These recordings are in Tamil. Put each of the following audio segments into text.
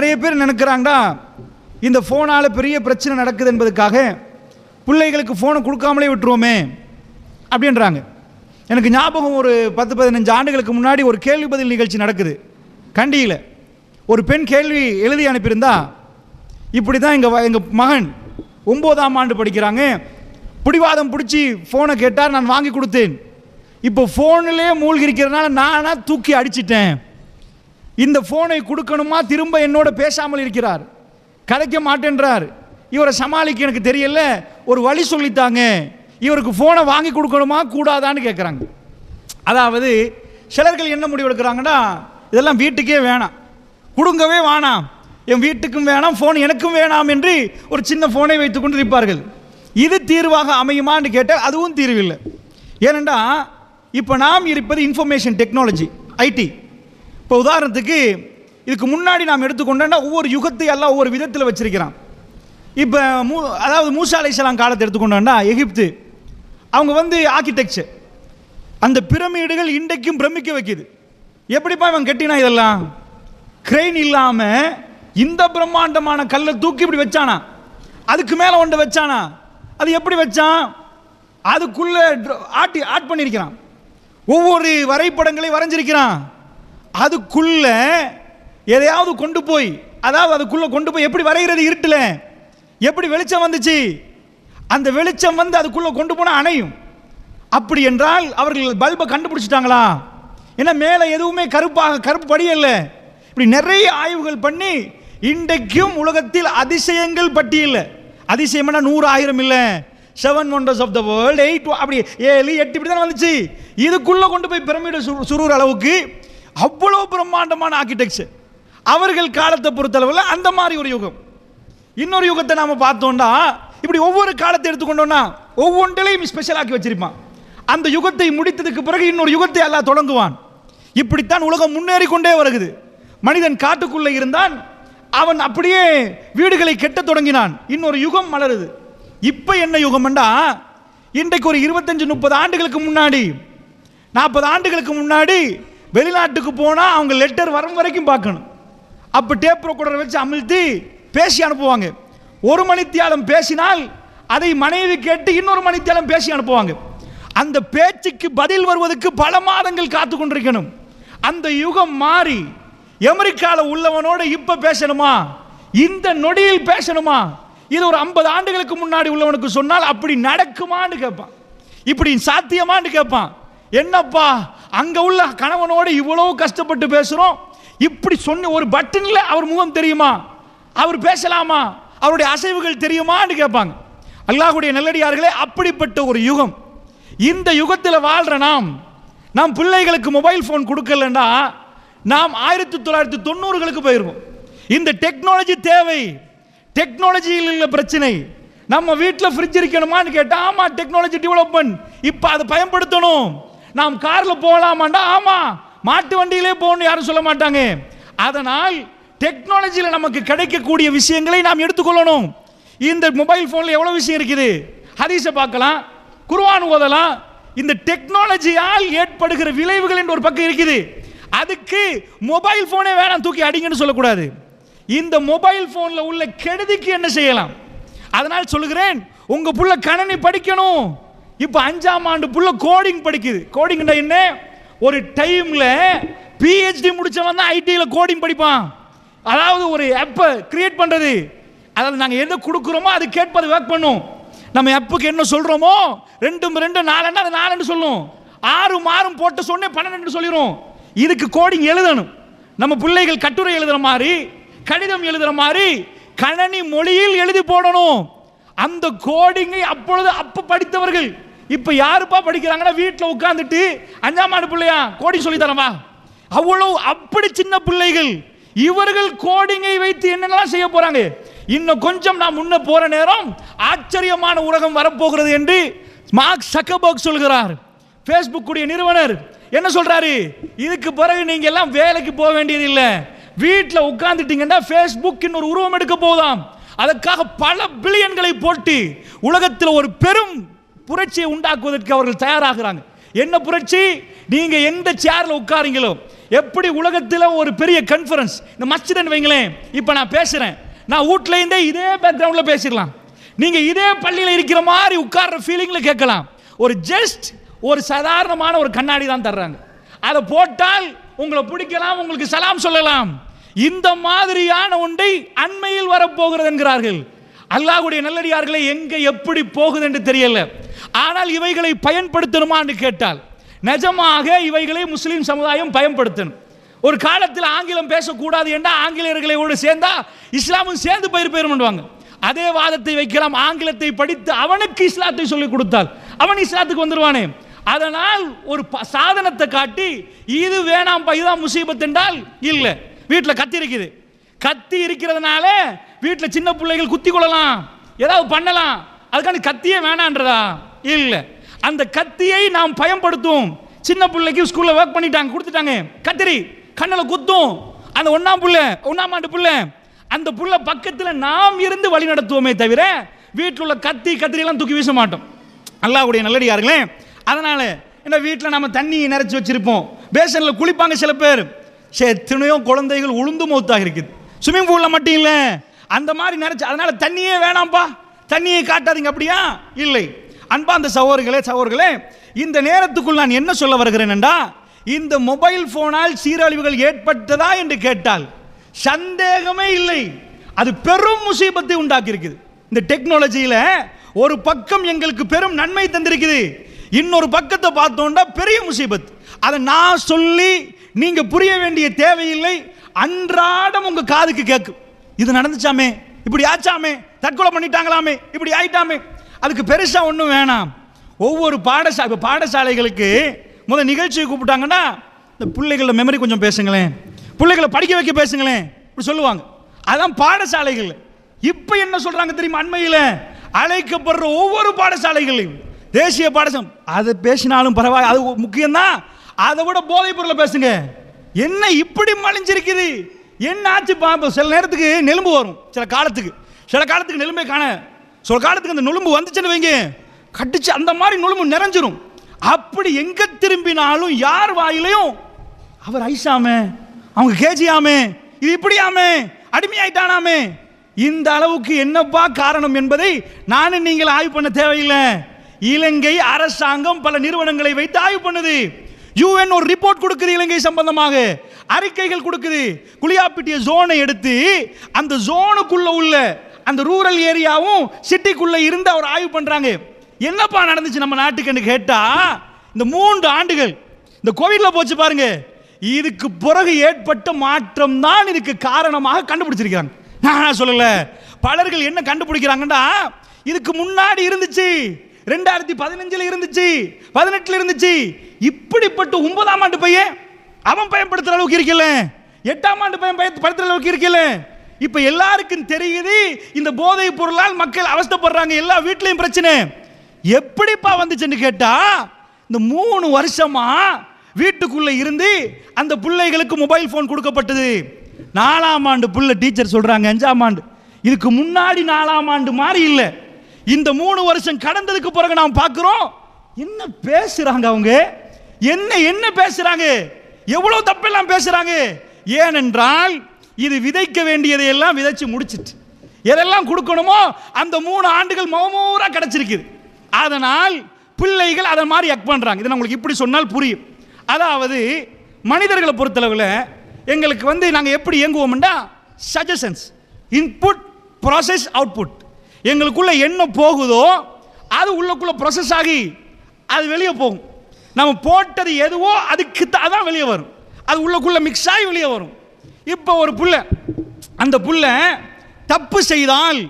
நிறைய பேர் நினைக்கிறாங்கடா இந்த ஃபோனால் பெரிய பிரச்சனை நடக்குது என்பதுக்காக பிள்ளைகளுக்கு ஃபோனை கொடுக்காமலே விட்டுருவோமே அப்படின்றாங்க. எனக்கு ஞாபகம் ஒரு பத்து பதினஞ்சு ஆண்டுகளுக்கு முன்னாடி ஒரு கேள்வி பதில் நிகழ்ச்சி நடக்குது. கண்டியில். ஒரு பெண் கேள்வி எழுதி அனுப்பியிருந்தா இப்படி தான் எங்கள் எங்கள் மகன் ஒம்போதாம் ஆண்டு படிக்கிறாங்க. பிடிவாதம் பிடிச்சி ஃபோனை கேட்டார் நான் வாங்கி கொடுத்தேன். இப்போ ஃபோனிலே மூழ்கி இருக்கிறதுனால நானாக தூக்கி அடிச்சிட்டேன். இந்த ஃபோனை கொடுக்கணுமா? திரும்ப என்னோட பேசாமல் இருக்கிறார். கதைக்க மாட்டேன்றார். இவரை சமாளிக்க எனக்கு தெரியல. ஒரு வழி சொல்லித்தாங்க. இவருக்கு ஃபோனை வாங்கி கொடுக்கணுமா? கூடாதான்னு கேட்குறாங்க அதாவது சிலர்கள் என்ன முடிவு எடுக்கிறாங்கன்னா இதெல்லாம் வீட்டுக்கே வேணாம். கொடுங்கவே வேணாம். என் வீட்டுக்கும் வேணாம் ஃபோன் எனக்கும் வேணாம் என்று ஒரு சின்ன ஃபோனை வைத்துக்கொண்டு இருப்பார்கள் இது தீர்வாக அமையுமான்னு கேட்டால் அதுவும் தீர்வில்லை. ஏனென்றால் இப்போ நாம் இருப்பது இன்ஃபர்மேஷன் டெக்னாலஜி ஐடி இப்போ உதாரணத்துக்கு இதுக்கு முன்னாடி நாம் எடுத்துக்கொண்டோன்னா ஒவ்வொரு யுகத்தை எல்லாம் ஒவ்வொரு விதத்தில் வச்சிருக்கிறான். இப்போ மூ அதாவது மூசா அலைசலாம் காலத்தை எடுத்துக்கொண்டோன்னா எகிப்து. அவங்க வந்து ஆர்கிடெக்சர் அந்த பிரமிடுகள் இன்றைக்கும் பிரமிக்க வைக்குது. எப்படிப்பா இவன் கட்டினா இதெல்லாம்? கிரெயின் இல்லாமல் இந்த பிரம்மாண்டமான கல்லை தூக்கி இப்படி வச்சானா? அதுக்கு மேலே ஒன்றை வச்சானா? அது எப்படி வச்சான்? அதுக்குள்ளே ஆட்டி ஆட் பண்ணியிருக்கிறான் ஒவ்வொரு வரைபடங்களை வரைஞ்சிருக்கிறான். அதுக்குள்ள எதையாவது கொண்டு போய் அதாவது அதுக்குள்ள கொண்டு போய் எப்படி வரைகிறது இருட்டில்? எப்படி வெளிச்சம் வந்துச்சு? அந்த வெளிச்சம் வந்து அதுக்குள்ள கொண்டு போனால் அணையும். அப்படி என்றால் அவர்கள் பல்பை கண்டுபிடிச்சிட்டாங்களா? ஏன்னா மேலே எதுவுமே கருப்பாக கருப்பு படியல்ல இப்படி நிறைய ஆய்வுகள் பண்ணி இன்றைக்கும் உலகத்தில் அதிசயங்கள் பட்டியல். அதிசயம்னா நூறு ஆயிரம் இல்லை. Seven wonders of the world eight அப்படி ஏழு எட்டு இப்படி தான் வந்துச்சு. இதுக்குள்ளே கொண்டு போய் பிரமிடு சுரு அளவுக்கு அவ்வளோ பிரம்மாண்டமான ஆர்கிடெக்சர் அவர்கள் காலத்தை பொறுத்தளவில் அந்த மாதிரி ஒரு யுகம். இன்னொரு யுகத்தை நாம் பார்த்தோம்னா இப்படி ஒவ்வொரு காலத்தை எடுத்துக்கொண்டோம்னா ஒவ்வொன்றிலையும் ஸ்பெஷலாக்கி வச்சிருப்பான். அந்த யுகத்தை முடித்ததுக்கு பிறகு இன்னொரு யுகத்தை எல்லாம் தொடங்குவான். இப்படித்தான் உலகம் முன்னேறி கொண்டே வருகிறது மனிதன் காட்டுக்குள்ளே இருந்தான் அவன் அப்படியே வீடுகளை கெட்ட தொடங்கினான். இன்னொரு யுகம் மலருது. இப்போ என்ன யுகம்ண்டா இன்றைக்கு ஒரு இருபத்தஞ்சு முப்பது ஆண்டுகளுக்கு முன்னாடி நாற்பது ஆண்டுகளுக்கு முன்னாடி வெளிநாட்டுக்கு போனால் அவங்க லெட்டர் வரும் வரைக்கும் பார்க்கணும். அப்போ டேப் ரெக்கார்டரை வச்சு அமிழ்த்தி பேசி அனுப்புவாங்க. ஒரு மணித்தியாலம் பேசினால் அதை மனைவி கேட்டு இன்னொரு மணித்தியாலம் பேசி அனுப்புவாங்க. அந்த பேச்சுக்கு பதில் வருவதற்கு பல மாதங்கள் காத்து கொண்டிருக்கணும். அந்த யுகம் மாறி அமெரிக்காவில் உள்ளவனோட இப்போ பேசணுமா? இந்த நொடியில் பேசணுமா? இது ஒரு ஐம்பது ஆண்டுகளுக்கு முன்னாடி உள்ளவனுக்கு சொன்னால் அப்படி நடக்குமான்னு கேட்பான். இப்படி சாத்தியமான்னு கேட்பான். என்னப்பா? அங்கே உள்ள கணவனோடு இவ்வளோ கஷ்டப்பட்டு பேசுகிறோம் இப்படி சொன்ன ஒரு பட்டனில் அவர் முகம் தெரியுமா? அவர் பேசலாமா? அவருடைய அசைவுகள் தெரியுமான்னு கேட்பாங்க. அல்லாஹுடைய நல்லடியார்களே அப்படிப்பட்ட ஒரு யுகம். இந்த யுகத்தில் வாழ்கிற நாம் நாம் பிள்ளைகளுக்கு மொபைல் ஃபோன் கொடுக்கலன்னா நாம் ஆயிரத்தி தொள்ளாயிரத்தி தொண்ணூறுகளுக்கு போயிருவோம். இந்த டெக்னாலஜி தேவை. டெக்னாலஜியில் உள்ள பிரச்சனை. நம்ம வீட்டில் ஃப்ரிட்ஜ் இருக்கணுமான்னு கேட்டால் ஆமாம் டெக்னாலஜி டெவலப்மெண்ட் இப்போ அதை பயன்படுத்தணும். நாம் காரில் போகலாமாண்டா ஆமாம் மாட்டு வண்டியிலே போகணும் யாரும் சொல்ல மாட்டாங்க. அதனால் டெக்னாலஜியில் நமக்கு கிடைக்கக்கூடிய விஷயங்களை நாம் எடுத்துக்கொள்ளணும். இந்த மொபைல் ஃபோனில் எவ்வளோ விஷயம் இருக்குது? ஹதீஸை பார்க்கலாம். குருவான் ஓதலாம். இந்த டெக்னாலஜியால் ஏற்படுகிற விளைவுகள் என்று ஒரு பக்கம் இருக்குது. அதுக்கு மொபைல் ஃபோனே வேணாம் தூக்கி அடிங்கன்னு சொல்லக்கூடாது. இந்த மொபைல் ஃபோனில் உள்ள கெடுதிக்கு என்ன செய்யலாம்? அதனால் சொல்லுகிறேன் உங்கள் புள்ள கணனி படிக்கணும். இப்போ அஞ்சாம் ஆண்டு புள்ள கோடிங் படிக்குது. கோடிங்னா என்ன? ஒரு டைம்ல பிஹெச்டி முடிச்சவன் தான் ஐடியில் கோடிங் படிப்பான். அதாவது ஒரு ஆப்பை கிரியேட் பண்றது. அதாவது நாங்கள் எது கொடுக்குறோமோ அது கேட்பது ஒர்க் பண்ணும். நம்ம ஆப்புக்கு என்ன சொல்றோமோ ரெண்டும் ரெண்டு நாலுன்னா அது நாலுன்னு சொல்லும். ஆறு மாறும் போட்டு சொன்னே பன்னெண்டு சொல்லிடும் இதுக்கு கோடிங் எழுதணும். நம்ம பிள்ளைகள் கட்டுரை எழுதுற மாதிரி கடிதம் எழுதுற மாதிரி கணனி மொழியில் எழுதி போடணும். அந்த கோடிங்கை அப்பொழுது அப்போ படித்தவர்கள் இப்போ யாருப்பா படிக்கிறாங்கன்னா வீட்டில் உட்காந்துட்டு அஞ்சாம் ஆண்டு பிள்ளையா? கோடிங் சொல்லி தரவா அவ்வளவு அப்படி சின்ன பிள்ளைகள் இவர்கள் கோடிங்கை வைத்து என்னென்னலாம் செய்ய போறாங்க? இன்னும் கொஞ்சம் நான் முன்ன போற நேரம் ஆச்சரியமான உலகம் வரப்போகிறது என்று மார்க் சக்கபர்க் சொல்கிறார். ஃபேஸ்புக் உடைய நிறுவனர் என்ன சொல்றாரு? இதுக்கு பிறகு நீங்க எல்லாம் வேலைக்கு போக வேண்டியது இல்லை. வீட்டில் உட்கார்ந்துட்டீங்கன்னா ஃபேஸ்புக் இன்னொரு உருவம் எடுக்க போதாம். அதற்காக பல பில்லியன்களை போட்டு உலகத்தில் ஒரு பெரும் புரட்சியை உண்டாக்குவதற்கு அவர்கள் தயாராகிறாங்க. என்ன புரட்சி? நீங்க எந்த சேர்ல உட்காரீங்களோ எப்படி உலகத்தில் ஒரு பெரிய கான்ஃபரன்ஸ் இந்த மஸ்ஜிடன் வைங்களேன் இப்போ நான் பேசுகிறேன் நான் வீட்ல இருந்தே இதே பேக்ரவுண்டில் பேசிடலாம். நீங்கள் இதே பள்ளியில் இருக்கிற மாதிரி உட்கார்ற ஃபீலிங்கில் கேட்கலாம். ஒரு ஜஸ்ட் ஒரு சாதாரணமான ஒரு கண்ணாடி தான் தர்றாங்க. அதை போட்டால் உங்களை பிடிக்கலாம் உங்களுக்கு சலாம் சொல்லலாம். இந்த மாதிரியான ஒன்றை அண்மையில் வரப்போகிறது என்கிறார்கள். அல்லாஹுடைய நல்லடியார்களை எங்கே எப்படி போகுது என்று தெரியல. ஆனால் இவைகளை பயன்படுத்தணுமான்னு கேட்டால் நிஜமாக இவைகளை முஸ்லீம் சமுதாயம் பயன்படுத்தணும். ஒரு காலத்தில் ஆங்கிலம் பேசக்கூடாது என்றால் ஆங்கிலேயர்களோடு சேர்ந்தா இஸ்லாமும் சேர்ந்து பயிர் பெயர் அதே வாதத்தை வைக்கலாம் ஆங்கிலத்தை படித்து அவனுக்கு இஸ்லாத்தை சொல்லிக் கொடுத்தால் அவன் இஸ்லாத்துக்கு வந்துடுவானே. அதனால் ஒரு ப- சாதனத்தை காட்டி இது வேணாம் இதுதான் முசீபத் என்றால் இல்லை வீட்டில் கத்தி இருக்குது. கத்தி இருக்கிறதுனால வீட்டில் சின்ன பிள்ளைகள் குத்தி கொள்ளலாம். ஏதாவது பண்ணலாம். அதுக்கான கத்தியே வேணான்றதா? இல்லை. அந்த கத்தியை நாம் பயன்படுத்துவோம். சின்ன பிள்ளைக்கு ஸ்கூலில் ஒர்க் பண்ணிட்டாங்க கொடுத்துட்டாங்க. கத்திரி கண்ணில் குத்தும். அந்த ஒன்றாம் புள்ள ஒன்றாம் ஆண்டு புள்ள அந்த புள்ள பக்கத்தில் நாம் இருந்து வழி நடத்துவோமே தவிர வீட்டில் உள்ள கத்தி கத்திரியெல்லாம் தூக்கி வீச மாட்டோம். அல்லாவுடைய நல்லடியாருங்களே அதனால என்ன வீட்டில் நம்ம தண்ணி நிறைச்சி வச்சிருப்போம். பேசனில் குளிப்பாங்க சில பேர். சரி எத்தனையோ குழந்தைகள் உளுந்து மௌத்தாக இருக்குது. ஸ்விம்மிங் பூலில் மட்டும் இல்லை. அந்த மாதிரி நிறைச்சு அதனால தண்ணியே வேணாம்ப்பா. தண்ணியை காட்டாதீங்க அப்படியா? இல்லை. அன்பாந்த சகோதரர்களே சகோதரர்களே இந்த நேரத்துக்குள் நான் என்ன சொல்ல வருகிறேன் என்றா இந்த மொபைல் போனால் சீரழிவுகள் ஏற்பட்டதா என்று கேட்டால் சந்தேகமே இல்லை. அது பெரும் முசீபத்தை உண்டாக்கி இருக்குது இந்த டெக்னாலஜியில் ஒரு பக்கம் எங்களுக்கு பெரும் நன்மை தந்திருக்குது இன்னொரு பக்கத்தை பார்த்தோம்னா பெரிய முசீபத். அதை நான் சொல்லி நீங்கள் புரிய வேண்டிய தேவையில்லை. அன்றாடம் உங்கள் காதுக்கு கேட்கும். இது நடந்துச்சாமே? இப்படி ஆச்சாமே? தற்கொலை பண்ணிட்டாங்களாமே? இப்படி ஆயிட்டாமே? அதுக்கு பெருசாக ஒன்றும் வேணாம். ஒவ்வொரு பாடசா இப்போ பாடசாலைகளுக்கு முதல் நிகழ்ச்சியை கூப்பிட்டாங்கன்னா இந்த பிள்ளைகள மெமரி கொஞ்சம் பேசுங்களேன். பிள்ளைகளை படிக்க வைக்க பேசுங்களேன். இப்படி சொல்லுவாங்க. அதான் பாடசாலைகள். இப்போ என்ன சொல்கிறாங்க தெரியுமா அண்மையில்? அழைக்கப்படுற ஒவ்வொரு பாடசாலைகளையும். தேசிய பாடசம் அதை பேசினாலும் பரவாயில்ல. அது முக்கியம்தான். அதை விட போதைப் பொருளை பேசுங்க. என்ன இப்படி மலிஞ்சிருக்குது? என்ன ஆச்சு பார்ப்போம் சில நேரத்துக்கு நெலும்பு வரும். சில காலத்துக்கு. சில காலத்துக்கு நெலும்பே காண சில காலத்துக்கு அந்த நுழும்பு வந்துச்சுன்னு வைங்க. கட்டிச்சு அந்த மாதிரி நுழும்பு நிறைஞ்சிரும். அப்படி எங்க திரும்பினாலும் யார் வாயிலையும் அவர் ஐசாமே அவங்க கேஜியாமே. இது இப்படியாமே. அடிமையாயிட்டானாமே. இந்த அளவுக்கு என்னப்பா காரணம் என்பதை நானும் நீங்கள் ஆய்வு பண்ண தேவையில்லை. இலங்கை அரசாங்கம் பல நிறுவனங்களை வைத்து ஆய்வு பண்ணுது. யூஎன் ஒரு ரிப்போர்ட் கொடுக்குது இலங்கை சம்பந்தமாக. அறிக்கைகள் கொடுக்குது. குளியாப்பிட்டிய ஜோனை எடுத்து அந்த ஜோனுக்குள்ள உள்ள அந்த ரூரல் ஏரியாவும் சிட்டிக்குள்ளே இருந்து அவர் ஆய்வு பண்ணுறாங்க என்னப்பா நடந்துச்சு நம்ம நாட்டுக்குன்னு கேட்டால் இந்த மூன்று ஆண்டுகள் இந்த கோவிட்ல போச்சு பாருங்க. இதுக்கு பிறகு ஏற்பட்ட மாற்றம் தான் இதுக்கு காரணமாக கண்டுபிடிச்சிருக்கிறாங்க. நான் சொல்லலை? பலர்கள் என்ன கண்டுபிடிக்கிறாங்கன்னா இதுக்கு முன்னாடி இருந்துச்சு ரெண்டாயிரத்தி பதினஞ்சில் இருந்துச்சு பதினெட்டில் இருந்துச்சு. இப்படிப்பட்ட ஒன்பதாம் ஆண்டு பையன் அவன் பயன்படுத்துகிற அளவுக்கு இருக்கல எட்டாம் ஆண்டு பையன் பயன்படுத்துகிற அளவுக்கு இருக்கல இப்ப எல்லாருக்கும் தெரியுது இந்த போதைப் பொருளால் மக்கள் அவஸ்தைப்படுறாங்க எல்லா வீட்லயும் பிரச்சனை. எப்படிப்பா வந்துச்சுன்னு கேட்டா இந்த மூணு வருஷமா வீட்டுக்குள்ள இருந்து அந்த பிள்ளைகளுக்கு மொபைல் ஃபோன் கொடுக்கப்பட்டது. நாலாம் ஆண்டு புள்ள டீச்சர் சொல்றாங்க அஞ்சாம் ஆண்டு. இதுக்கு முன்னாடி நாலாம் ஆண்டு மாதிரி இல்லை. இந்த மூணு வருஷம் கடந்ததுக்கு பிறகு நாம் பார்க்குறோம் என்ன பேசுறாங்க அவங்க? என்ன என்ன பேசுறாங்க? எவ்வளவு தப்பெல்லாம் பேசுறாங்க? ஏனென்றால் இது விதைக்க வேண்டியதை எல்லாம் விதைச்சு முடிச்சிட்டு. எதெல்லாம் கொடுக்கணுமோ அந்த மூணு ஆண்டுகள் மௌமூரா கிடைச்சிருக்குது. அதனால் பிள்ளைகள் அதை மாதிரி எக் பண்ணுறாங்க இதை நம்மளுக்கு உங்களுக்கு இப்படி சொன்னால் புரியும். அதாவது மனிதர்களை பொறுத்தளவில் எங்களுக்கு வந்து நாங்கள் எப்படி இயங்குவோம்னா சஜஷன்ஸ் இன்புட் ப்ராசஸ் அவுட்புட் எங்களுக்குள்ள என்ன போகுதோ அது உள்ளக்குள்ளே ப்ரொசஸ் ஆகி அது வெளியே போகும். நம்ம போட்டது எதுவோ அதுக்கு அதான் வெளியே வரும். அது உள்ளக்குள்ளே மிக்ஸ் ஆகி வெளியே வரும். இப்போ ஒரு புள்ள. அந்த புள்ள தப்பு செய்தால்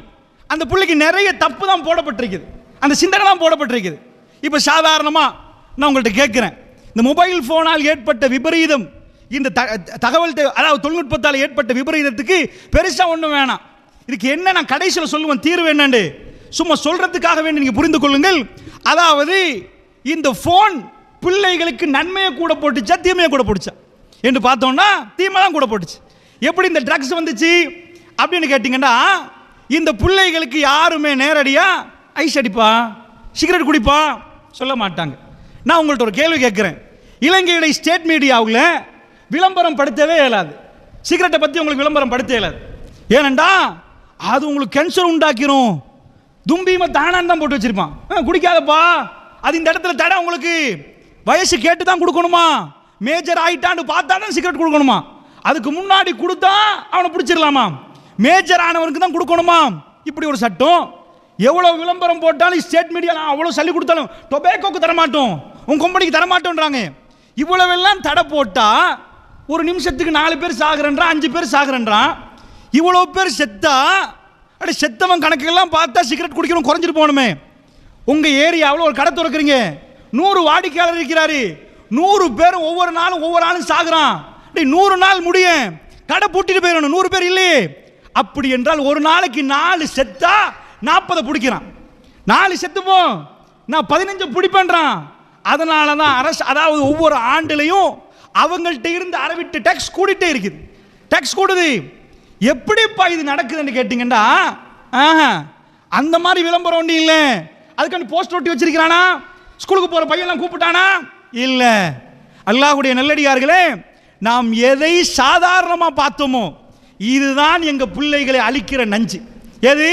அந்த பிள்ளைக்கு நிறைய தப்பு தான் போடப்பட்டிருக்குது. அந்த சிந்தனை தான் போடப்பட்டிருக்குது. இப்போ சாதாரணமாக நான் உங்கள்கிட்ட கேட்குறேன். இந்த மொபைல் ஃபோனால் ஏற்பட்ட விபரீதம் இந்த த- தகவல் அதாவது தொழில்நுட்பத்தால் ஏற்பட்ட விபரீதத்துக்கு பெருசாக ஒன்றும் வேணாம். இதுக்கு என்ன நான் கடைசியில் சொல்லுவேன் தீர்வு என்னண்டு சும்மா சொல்கிறதுக்காக வேண்டி நீங்கள் புரிந்து கொள்ளுங்கள். அதாவது இந்த ஃபோன் பிள்ளைகளுக்கு நன்மையை கூட போட்டுச்சா தீமையை கூட போட்டுச்சா? என்று பார்த்தோம்னா தீமை தான் கூட போட்டுச்சு. எப்படி இந்த ட்ரக்ஸ் வந்துச்சு? அப்படின்னு கேட்டிங்கன்னா இந்த பிள்ளைகளுக்கு யாருமே நேரடியாக ஐஸ் அடிப்பா? சிகரெட் குடிப்பா? சொல்ல மாட்டாங்க. நான் உங்கள்கிட்ட ஒரு கேள்வி கேட்குறேன். இலங்கையுடைய ஸ்டேட் மீடியாவில் விளம்பரம் படுத்தவே இயலாது. சிகரெட்டை பற்றி உங்களுக்கு விளம்பரம் படுத்த இயலாது. ஏனண்டா அது உங்களுக்கு கேன்சர் உண்டாக்கிரும். தும்பியம தானான்னு தான் போட்டு வச்சிருப்பான். ஆ, குடிக்காதப்பா. அது இந்த இடத்துல தடை உங்களுக்கு. வயசு கேட்டு தான் கொடுக்கணுமா? மேஜர் ஆகிட்டான்னு பார்த்தா தான் சிகரெட் கொடுக்கணுமா? அதுக்கு முன்னாடி கொடுத்தா அவனை பிடிச்சிடலாமா மேஜர் ஆனவனுக்கு தான் கொடுக்கணுமா இப்படி ஒரு சட்டம். எவ்வளோ விளம்பரம் போட்டாலும் ஸ்டேட் மீடியாலாம் அவ்வளோ சொல்லி கொடுத்தாலும் டொபேக்கோக்கு தரமாட்டோம். உன் கம்பெனிக்கு தரமாட்டோன்றாங்க. இவ்வளவெல்லாம் தடை போட்டால் ஒரு நிமிஷத்துக்கு நாலு பேர் சாகுறன்றான் அஞ்சு பேர் சாகுறன்றான் இவ்வளோ பேர் செத்தா அப்படி செத்தவன் கணக்கெல்லாம் பார்த்தா சிகரெட் குடிக்கணும் குறைஞ்சிட்டு போகணுமே. உங்கள் ஏரியாவில் ஒரு கடை திறக்கிறீங்க. நூறு வாடிக்கையாளர் இருக்கிறாரு. நூறு பேர் ஒவ்வொரு நாளும் ஒவ்வொரு ஆளும் சாகுறான். அப்படி நூறு நாள் முடியும். கடை பூட்டிட்டு போயிடணும். நூறு பேர் இல்லையே. அப்படி என்றால் ஒரு நாளைக்கு நாலு செத்தா நாற்பதை பிடிக்கிறான். நாலு செத்துப்போம் நான் பதினஞ்சு பிடிப்பேன்றான். அதனால தான் அரசு அதாவது ஒவ்வொரு ஆண்டுலையும் அவங்கள்ட்ட இருந்து அறவிட்டு டேக்ஸ் கூடிட்டே இருக்குது. டேக்ஸ் கூடுது. எப்படிப்பா இது நடக்குதுன்னு கேட்டிங்கன்னா ஆஹா அந்த மாதிரி விளம்பரம் ஒன்றும் இல்லை. அதுக்கான போஸ்ட் ஒட்டி வச்சிருக்கிறானா? ஸ்கூலுக்கு போகிற பையன்லாம் கூப்பிட்டானா? இல்லை. அல்லாஹுடைய நல்லடியார்களே நாம் எதை சாதாரணமாக பார்த்தோமோ இதுதான் எங்கள் பிள்ளைகளை அழிக்கிற நஞ்சு. எது?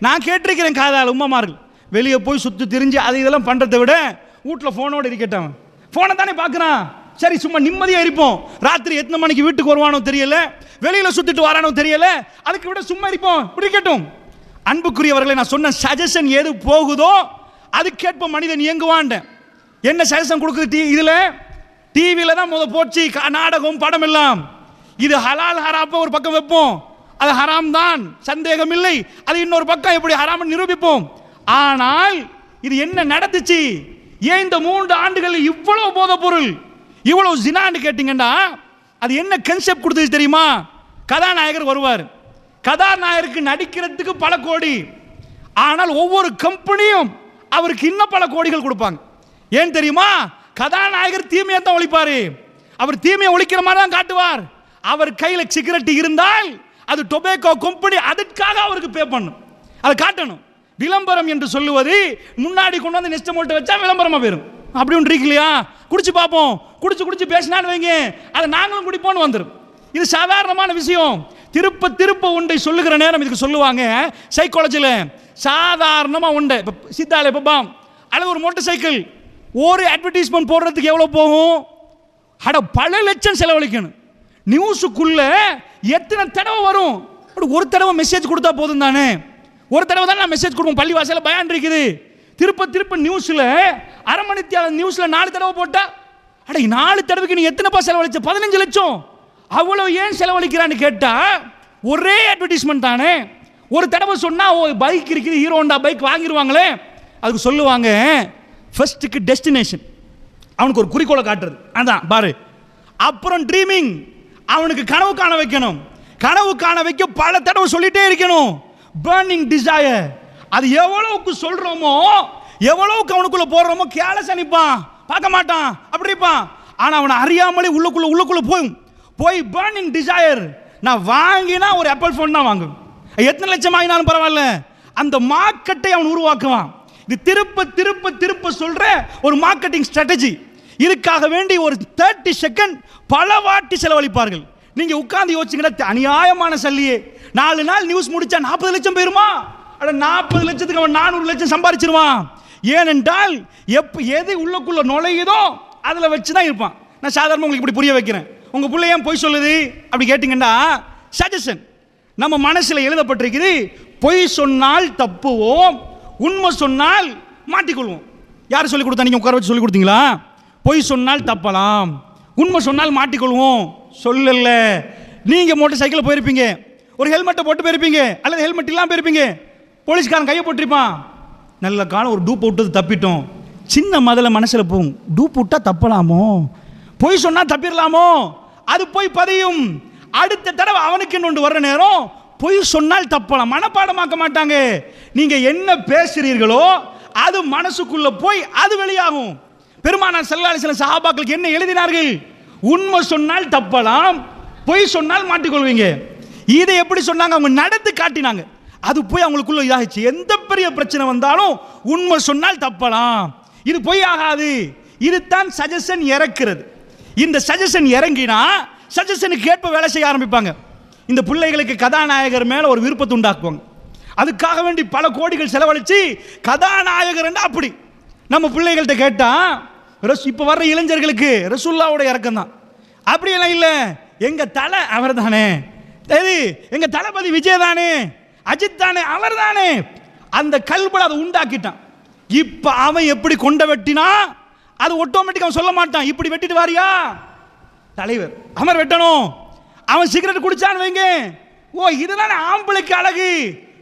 நான் கேட்டிருக்கிறேன் காதால் உமாமார்கள் வெளியே போய் சுற்றி திரிஞ்சு அது இதெல்லாம் பண்ணுறதை விட வீட்டில் ஃபோனோடு இருக்கட்டும் ஃபோனை தானே பார்க்குறான். சரி சும்மா நிம்மதியாக இருப்போம். ராத்திரி எத்தனை மணிக்கு வீட்டுக்கு வருவானோ தெரியல வெளியில் சுற்றிட்டு வரானோ தெரியல அதுக்கு விட சும்மா இருப்போம். இப்படி இருக்கட்டும். அன்புக்குரியவர்களை நான் சொன்ன சஜஷன் எது போகுதோ அதுக்கேற்ப மனிதன் இயங்குவான்ட்டேன் என்ன சஜஷன் கொடுக்குது இதில்? டிவியில் தான் முத போச்சு. க- நாடகம் படம் எல்லாம். இது ஹலால் ஹராப்ப ஒரு பக்கம் வைப்போம். அது ஹராம் தான். சந்தேகம் இல்லை. அது இன்னொரு பக்கம் எப்படி ஹராம் நிரூபிப்போம். ஆனால் இது என்ன நடந்துச்சு? ஏன் இந்த மூன்று ஆண்டுகள் இவ்வளவு போத பொருள் இவ்வளவு ஜினான்னு கேட்டிங்கன்னா அது என்ன கன்செப்ட் கொடுத்துச்சு தெரியுமா? கதாநாயகர் வருவார். கதாநாயகருக்கு நடிக்கிறதுக்கு பல கோடி. ஆனால் ஒவ்வொரு கம்பெனியும் அவருக்கு இன்னும் பல கோடிகள் கொடுப்பாங்க. ஏன் தெரியுமா? கதாநாயகர் தீமையை தான் ஒழிப்பாரு. அவர் தீமையை ஒழிக்கிற மாதிரி தான் காட்டுவார். அவர் கையில் சிகரெட் இருந்தால் அது டொபேக்கோ கம்பெனி அதற்காக அவருக்கு பே பண்ணும். அதை காட்டணும். விளம்பரம் என்று சொல்லுவது முன்னாடி கொண்டு வந்து நெஸ்ட் மோல்ட்ட வச்சா விளம்பரமாக போயிடும் அப்படி ஒன்று இருக்கு இல்லையா? குடிச்சு பார்ப்போம். குடிச்சு குடிச்சு பேசினான்னு வைங்க. அதை நாங்களும் குடிப்போம்னு வந்துடும் இது சாதாரணமான விஷயம். திருப்ப திருப்ப உண்டை சொல்லுகிற நேரம் இதுக்கு சொல்லுவாங்க. சைக்காலஜியில் சாதாரணமாக உண்டை. இப்போ சித்தாலே பப்பாம் அல்லது ஒரு மோட்டர் சைக்கிள் ஒரு அட்வர்டைஸ்மெண்ட் போடுறதுக்கு எவ்வளோ போகும்? அட பல லட்சம் செலவழிக்கணும். நியூஸுக்குள்ள எத்தனை தடவை வரும்? அப்படி ஒரு தடவை மெசேஜ் கொடுத்தா போதும் தானே? ஒரு தடவை தான் நான் மெசேஜ் கொடுப்போம் பள்ளி வாசல்ல இருக்குது. திருப்ப திருப்ப நியூஸில் அரை நியூஸில் நாலு தடவை போட்டால் அட நாலு தடவைக்கு நீ எத்தனைப்பா செலவழிச்ச? பதினஞ்சு லட்சம். அவ்வளோ ஏன் செலவழிக்கிறான்னு கேட்டால் ஒரே அட்வர்டைஸ்மெண்ட் தானே. ஒரு தடவை சொன்னால் ஓ பைக் இருக்குது ஹீரோ ஹோண்டா பைக் வாங்கிடுவாங்களே அதுக்கு சொல்லுவாங்க ஃபர்ஸ்ட்டுக்கு டெஸ்டினேஷன் அவனுக்கு ஒரு குறிக்கோளை காட்டுறது. அதான் பாரு. அப்புறம் ட்ரீமிங் அவனுக்கு கனவு காண வைக்கணும். கனவு காண வைக்க பல தடவை சொல்லிட்டே இருக்கணும். பேர்னிங் டிசையர் அது எவ்வளவுக்கு சொல்றோமோ எவ்வளவுக்கு அவனுக்குள்ள போடுறோமோ கேலஸ் அனுப்பான் பார்க்க மாட்டான். அப்படி ஆனால் ஆனா அவனை அறியாமலே உள்ளுக்குள்ள உள்ளுக்குள்ள போய் போய் பேர்னிங் டிசையர் நான் வாங்கினா ஒரு ஆப்பிள் ஃபோன் தான் வாங்குவேன் எத்தனை லட்சம் வாங்கினாலும் பரவாயில்ல. அந்த மார்க்கெட்டை அவன் உருவாக்குவான். இது திருப்ப திருப்ப திருப்ப சொல்கிற ஒரு மார்க்கெட்டிங் ஸ்ட்ராட்டஜி இதுக்காக வேண்டி ஒரு தேர்ட்டி செகண்ட் பல வாட்டி செலவழிப்பார்கள். நீங்கள் உட்காந்து யோசிச்சுங்கன்னா அநியாயமான சல்லியே. நாலு நாள் நியூஸ் முடிச்சா நாற்பது லட்சம் போயிருமா? அட நாற்பது லட்சத்துக்கு அவன் நானூறு லட்சம் சம்பாரிச்சிருவான். ஏனென்றால் எப்போ எது உள்ளுக்குள்ள நுழையுதோ அதில் வச்சு தான் இருப்பான். நான் சாதாரணமாக உங்களுக்கு இப்படி புரிய வைக்கிறேன். உங்கள் பிள்ளை ஏன் பொய் சொல்லுது? அப்படி கேட்டிங்கன்னா சஜஷன் நம்ம மனசில் எழுதப்பட்டிருக்குது பொய் சொன்னால் தப்புவோம். உண்மை சொன்னால் மாட்டிக்கொள்வோம். யார் சொல்லி கொடுத்தா நீங்கள் உட்கார வச்சு சொல்லி கொடுத்தீங்களா? பொய் சொன்னால் தப்பலாம். உண்மை சொன்னால் மாட்டிக்கொள்வோம். சொல்லல. நீங்கள் மோட்டர் சைக்கிளில் போயிருப்பீங்க. ஒரு ஹெல்மெட்டை போட்டு போயிருப்பீங்க. அல்லது ஹெல்மெட் இல்லாமல் போயிருப்பீங்க. போலீஸ்காரன் கையை போட்டிருப்பான். நல்ல காலம் ஒரு டூப் விட்டது தப்பிட்டோம். சின்ன முதல்ல மனசில் போகும். டூப் விட்டால் தப்பலாமோ? பொய் சொன்னால் தப்பிடலாமோ அது போய் பதியும். அடுத்த தடவை அவனுக்கு ஒன்று வர்ற நேரம் பொய் சொன்னால் தப்பலாம். மனப்பாடமாக்க மாட்டாங்க. நீங்க என்ன பேசுறீர்களோ அது மனசுக்குள்ள போய் அது வெளியாகும். பெருமானார் செல்லாலி சில சஹாபாக்களுக்கு என்ன எழுதினார்கள்? உண்மை சொன்னால் தப்பலாம் பொய் சொன்னால் மாட்டிக்கொள்வீங்க. இதை எப்படி சொன்னாங்க? அவங்க நடந்து காட்டினாங்க. அது போய் அவங்களுக்குள்ள இதாகிச்சு எந்த பெரிய பிரச்சனை வந்தாலும் உண்மை சொன்னால் தப்பலாம். இது பொய் ஆகாது. இதுதான் சஜஷன் இறக்கிறது. இந்த சஜஷன் இறங்கினா சஜஷனுக்கு ஏற்ப வேலை செய்ய ஆரம்பிப்பாங்க. இந்த பிள்ளைகளுக்கு கதாநாயகர் மேலே ஒரு விருப்பத்தை உண்டாக்குவாங்க. அதுக்காக வேண்டி பல கோடிகள் செலவழித்து கதாநாயகர் அப்படி? நம்ம பிள்ளைகள்கிட்ட கேட்டால் ரஸ் இப்போ வர்ற இளைஞர்களுக்கு ரசுல்லாவோட இறக்கம் தான் அப்படியெல்லாம் இல்லை. எங்கள் தலை அவர் தானே சரி எங்கள் தளபதி விஜய் தானே அஜித் தானே அவர் தானே அந்த கல்புல அதை உண்டாக்கிட்டான். இப்போ அவன் எப்படி கொண்ட வெட்டினா அது ஆட்டோமேட்டிக்காக அவன் சொல்ல மாட்டான். இப்படி வெட்டிட்டு வாரியா? தலைவர் அமர் வெட்டணும். அவன் சிகரெட் குடிச்சான்னு வைங்க. ஓ இதுதானே ஆம்பளைக்கு அழகு.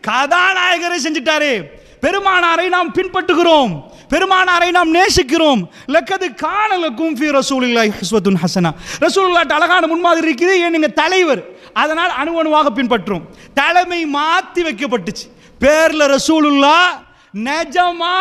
கதாநாயகரை செஞ்சிட்டாரு. பெருமானாரை நாம் பின்பற்றுகிறோம். பெருமானாரை நாம் நேசிக்கிறோம். லக்கது காணலுக்கும் ஃபி ரசூலில்லாஹி ஹஸ்வத்துன் ஹசனா. ரசூலுல்லாஹ் அழகான முன்மாதிரி இருக்குது. ஏன் நீங்கள் தலைவர்? அதனால் அணு அணுவாக பின்பற்றும். தலைமை மாற்றி வைக்கப்பட்டுச்சு. பேரில் ரசூலுல்லா நெஜமா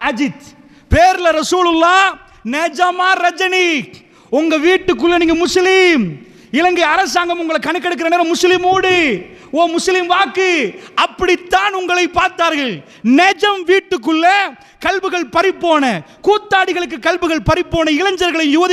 அஜித். பேரில் ரசூலுல்லா நெஜமா ரஜினி உங்கள் வீட்டுக்குள்ளே நீங்கள் முஸ்லீம். இலங்கை அரசாங்கம் உங்களை கணக்கெடுக்கிற நேரம் முஸ்லீம் ஓடு ஓ முஸ்லீம் வாக்கு. அப்படித்தான் உங்களை பார்த்தார்கள். நெஜம் வீட்டுக்குள்ள கல்புகள் பறிப்போன. கூத்தாடிகளுக்கு கல்புகள் பறிப்போன இளைஞர்களை யுவதி